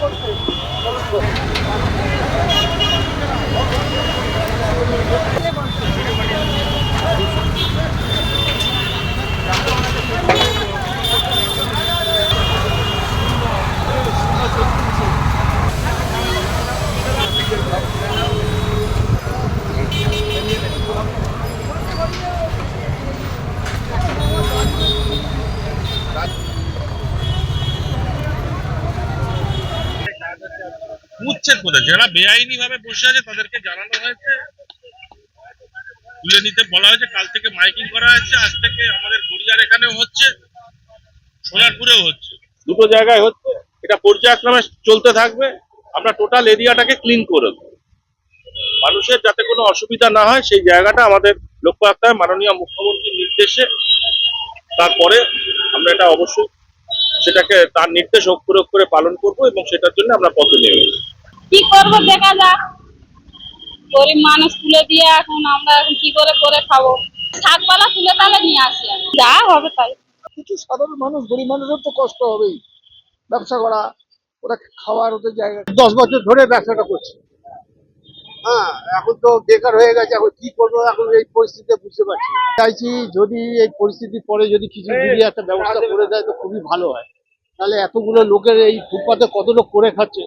করছে। যাচ্ছে কোথায়? যারা বেআইনি ভাবে বসে আছে, তাদেরকে জানানো হয়েছে। তুলে নিতে বলা হয়েছে, কাল থেকে মাইকিং করা হয়েছে, আজ থেকে আমাদের গড়িয়ার এখানেও হচ্ছে, সোনারপুরেও হচ্ছে। দুটো জায়গায় হচ্ছে, এটা পর্যায়ক্রমে চলতে থাকবে। আমরা টোটাল এরিয়াটাকে ক্লিন করে দেবো। মানুষের যাতে কোনো অসুবিধা না হয়, সেই জায়গাটা আমাদের লক্ষ্য রাখতে হবে। মাননীয় মুখ্যমন্ত্রীর নির্দেশে, তারপরে আমরা এটা অবশ্যই সেটাকে তার নির্দেশ অক্ষরে অক্ষরে পালন করব এবং সেটার জন্য আমরা পথে নেমে। কি করব দেখা যাক। গরিব মানুষ তুলে দিয়ে এখন আমরা এখন কি করে করে খাব? শাকপালা তুলে তাহলে নিয়ে আসি যা হবে তাই। কিছু সাধারণ মানুষ, গরিব মানুষের তো কষ্ট হবেই। ব্যবসা করা, ওরা খাওয়ার ওদের জায়গা। দশ বছর ধরে ব্যবসাটা করছে। হ্যাঁ এখন তো বেকার হয়ে গেছে, এখন কি করব? এখন এই পরিস্থিতিতে বুঝতে পারছি চাইছি যদি এই পরিস্থিতি পরে যদি কিছু যদি একটা ব্যবস্থা করে দেয়, তো খুবই ভালো হয়। তাহলে এতগুলো লোকের এই ফুটপাতে কত লোক করে খাচ্ছে?